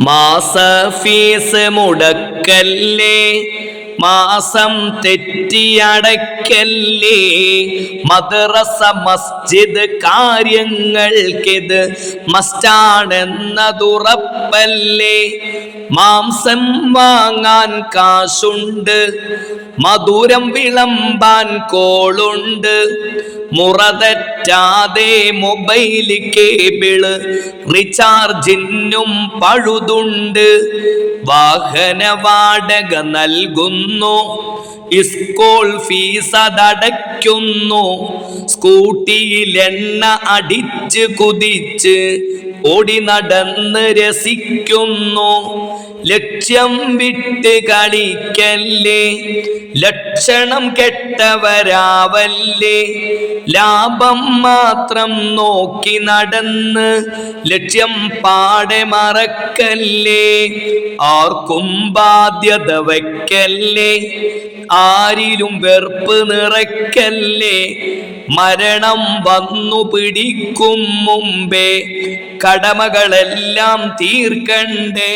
മാസ ഫീസ് മുടക്കല്ലേ? മാസം തെറ്റിയടക്കല്ലേ? മദ്രസ മസ്ജിദ് കാര്യങ്ങൾക്കിത് മസ്റ്റാണെന്നതുറപ്പല്ലേ? മാംസം വാങ്ങാൻ കാശുണ്ട് മധുരം വിളമ്പാൻ കോളുണ്ട് മുറതെറ്റാതെ മൊബൈൽ കേബിൾ റീചാർജിനും പഴുതുണ്ട്. വാഹന വാടക നൽകുന്നു. ഇസ്കോൾ ഫീസ് അതടയ്ക്കുന്നു. സ്കൂട്ടിയിൽ എണ്ണ അടിച്ച് കുതിച്ച് ഓടി നടന്ന് രസിക്കുന്നു. ലക്ഷ്യം വിട്ട് കളിക്കല്ലേ? ലക്ഷണം കെട്ടവരാവല്ലേ? ലാഭം മാത്രം നോക്കി നടന്ന് ലക്ഷ്യം പാടെ മറക്കല്ലേ? ആർക്കും ബാധ്യത വയ്ക്കല്ലേ? ആരിലും വെറുപ്പ് നിറയ്ക്കല്ലേ? മരണം വന്നു പിടിക്കും മുമ്പേ. കടമകളെല്ലാം തീർക്കണ്ടേ?